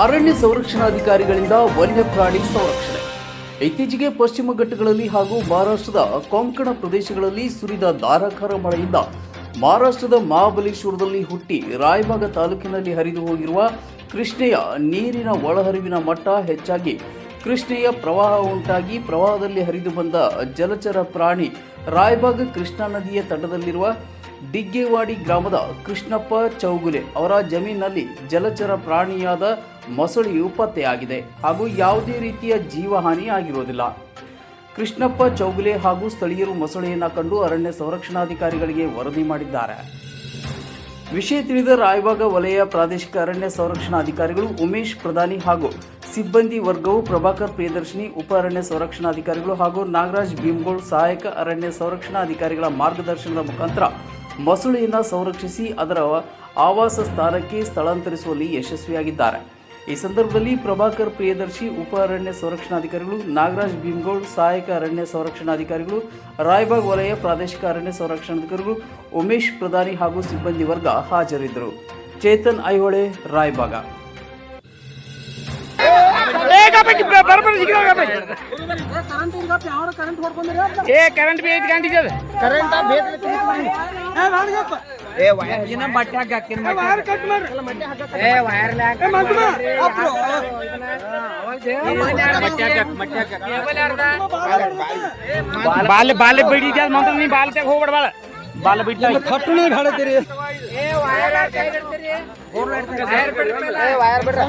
ಅರಣ್ಯ ಸಂರಕ್ಷಣಾಧಿಕಾರಿಗಳಿಂದ ವನ್ಯಪ್ರಾಣಿ ಸಂರಕ್ಷಣೆ. ಇತ್ತೀಚೆಗೆ ಪಶ್ಚಿಮ ಘಟ್ಟಗಳಲ್ಲಿ ಹಾಗೂ ಮಹಾರಾಷ್ಟ್ರದ ಕೊಂಕಣ ಪ್ರದೇಶಗಳಲ್ಲಿ ಸುರಿದ ಧಾರಾಕಾರ ಮಳೆಯಿಂದ ಮಹಾರಾಷ್ಟ್ರದ ಮಹಾಬಲೇಶ್ವರದಲ್ಲಿ ಹುಟ್ಟಿ ರಾಯಬಾಗ ತಾಲೂಕಿನಲ್ಲಿ ಹರಿದು ಹೋಗಿರುವ ಕೃಷ್ಣೆಯ ನೀರಿನ ಒಳಹರಿವಿನ ಮಟ್ಟ ಹೆಚ್ಚಾಗಿ ಕೃಷ್ಣೆಯ ಪ್ರವಾಹ ಉಂಟಾಗಿ ಪ್ರವಾಹದಲ್ಲಿ ಹರಿದು ಬಂದ ಜಲಚರ ಪ್ರಾಣಿ ರಾಯಬಾಗ ಕೃಷ್ಣಾ ನದಿಯ ತಟದಲ್ಲಿರುವ ಡಿಗ್ಗೇವಾಡಿ ಗ್ರಾಮದ ಕೃಷ್ಣಪ್ಪ ಚೌಗುಲೆ ಅವರ ಜಮೀನಿನಲ್ಲಿ ಜಲಚರ ಪ್ರಾಣಿಯಾದ ಮೊಸಳೆಯು ಪತ್ತೆಯಾಗಿದೆ ಹಾಗೂ ಯಾವುದೇ ರೀತಿಯ ಜೀವಹಾನಿ ಆಗಿರುವುದಿಲ್ಲ ಕೃಷ್ಣಪ್ಪ ಚೌಗುಲೆ ಹಾಗೂ ಸ್ಥಳೀಯರು ಮೊಸಳೆಯನ್ನು ಕಂಡು ಅರಣ್ಯ ಸಂರಕ್ಷಣಾಧಿಕಾರಿಗಳಿಗೆ ವರದಿ ಮಾಡಿದ್ದಾರೆ. ವಿಷಯ ತಿಳಿದ ರಾಯಭಾಗ ವಲಯ ಪ್ರಾದೇಶಿಕ ಅರಣ್ಯ ಸಂರಕ್ಷಣಾಧಿಕಾರಿಗಳು ಉಮೇಶ್ ಪ್ರಧಾನಿ ಹಾಗೂ ಸಿಬ್ಬಂದಿ ವರ್ಗವು ಪ್ರಭಾಕರ್ ಪ್ರಿಯದರ್ಶಿನಿ, ಉಪ ಅರಣ್ಯ ಸಂರಕ್ಷಣಾಧಿಕಾರಿಗಳು ಹಾಗೂ ನಾಗರಾಜ್ ಭೀಮ್ಗೋಳ್ ಸಹಾಯಕ ಅರಣ್ಯ ಸಂರಕ್ಷಣಾಧಿಕಾರಿಗಳ ಮಾರ್ಗದರ್ಶನದ ಮುಖಾಂತರ ಮೊಸಳೆಯನ್ನು ಸಂರಕ್ಷಿಸಿ ಅದರ ಆವಾಸ ಸ್ಥಾನಕ್ಕೆ ಸ್ಥಳಾಂತರಿಸುವಲ್ಲಿ ಯಶಸ್ವಿಯಾಗಿದ್ದಾರೆ. ಈ ಸಂದರ್ಭದಲ್ಲಿ ಪ್ರಭಾಕರ್ ಪ್ರಿಯದರ್ಶಿ, ಉಪ ಅರಣ್ಯ ಸಂರಕ್ಷಣಾಧಿಕಾರಿಗಳು, ನಾಗರಾಜ್ ಭೀಮಗೌಡ್, ಸಹಾಯಕ ಅರಣ್ಯ ಸಂರಕ್ಷಣಾಧಿಕಾರಿಗಳು, ರಾಯಬಾಗ್ ವಲಯ ಪ್ರಾದೇಶಿಕ ಅರಣ್ಯ ಸಂರಕ್ಷಣಾಧಿಕಾರಿಗಳು, ಉಮೇಶ್ ಪ್ರಧಾನಿ ಹಾಗೂ ಸಿಬ್ಬಂದಿ ವರ್ಗ ಹಾಜರಿದ್ದರು. ಚೇತನ್ ಐಹೊಳೆ, ರಾಯಬಾಗ. ಏ ಕರೆಂಟ್ ಏ ಬಿ ಐದು ಕರೆಂಟ್ ಏ ಇನ್ನ ಬಟ್ಟೆ ಹಾಕಿನ ವೈರ್ ಕಟ್ ಮಾಡ್ರಿ ಏ ವೈರ್ ಲ್ಯಾಕ್ ಬಾಲ್ ಬಾಲ್ ಬಿಡಿ ಮಂತ್ರ ನೀ ಬಾಲ್ ತೆಗ್ ಹೋಗ್ಬೇಡ ಬಾಳ ಬಾಲ್ ಬಿಟ್ಟು ಕಟ್ಟು ನೀರು ಹಾಡತ್ತೀರಿ ವೈರ್ ಬಿಡ್ರಿ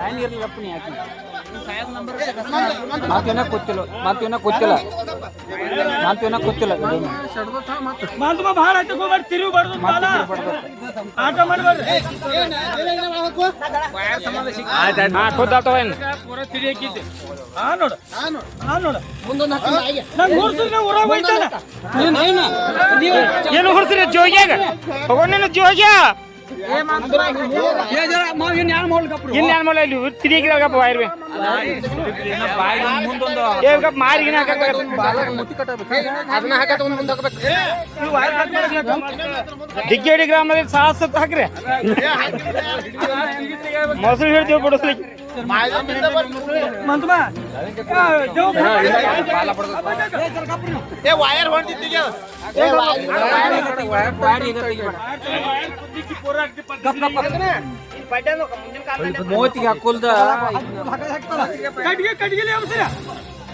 ಲೈನ್ ಇರ್ಲಿಲ್ಲಪ್ಪ ನೀ ಹಾಕಿ ಮಾತೇನ ಗೊತ್ತಿಲ್ಲ. ಮಾತೇನ ಗೊತ್ತಿಲ್ಲ. ಮಾತೇನ ಗೊತ್ತಿಲ್ಲ. ಮಾತುಮ ಭಾಳ ಆಯ್ತು ಹೋಗ್ಬಾರ್ದು ತಿರುಗಿ ಬಡ್ದು ಬಾಲ ಆಟ ಮಾಡ್ಬಾರ್ದು. ಹಾ ಖುದ್ದಾತವ ಏನು ಹಾ ನೋಡು. ಹಾ ನೋಡು. ಊರಾಗ ಹೋಯ್ತಾನ. ಏನು ಹೊಡ್ತೀರಿ ಜೋಗ್ಯಾಗ? ತಗೊಂಡೇನು ಜೋಗ್ಯ. ಇನ್ನು ಏನು ಮಾಡಲ್ಲ ಇಲ್ಲಿ ತಿರುಗಿದಾಗಪ್ಪ ವೈರ್ ಬಿ ಏ ಗಪ್ಪ ಮಾರಿಗಿನ ದಿಗ್ಗೇಡಿ ಗ್ರಾಮದಲ್ಲಿ ಸಾಹಸ ಹಾಕ್ರಿ. ಮೊಸರು ಹೇಳ್ತೀವಿ ಬಿಡಿಸ್ಲಿಕ್ಕೆ. म्हणतो ना ते वायर म्हणते तुझ्या मोती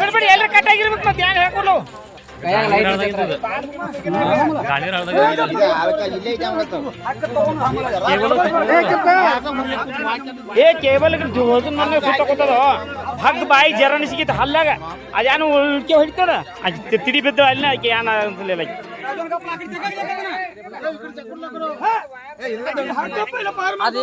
ಬಿಡ್ಬಿಡಿ ಎಲ್ಲರೂ ಕಟ್ ಆಗಿರ್ಬೇಕು ಮತ್ತೆ ಹೇಳ್ಕೊಡ್ಲು ಏ ಕೇಬಲ್ ಮನೆ ಸುತ್ತಕೋತದ ಹಗ್ ಬಾಯಿ ಜರಣ ಸಿಗಿತ್ತು ಹಲ್ಲಾಗ. ಅದೇನು ಉಳ್ಕೆ ಹೊಡಿತದ? ಅದು ತಿಡಿ ಬಿದ್ದ ಅಲ್ಲಿನ ಆಕೆ ಏನ ಅಂತಲಿಲ್ಲ ಅದೇ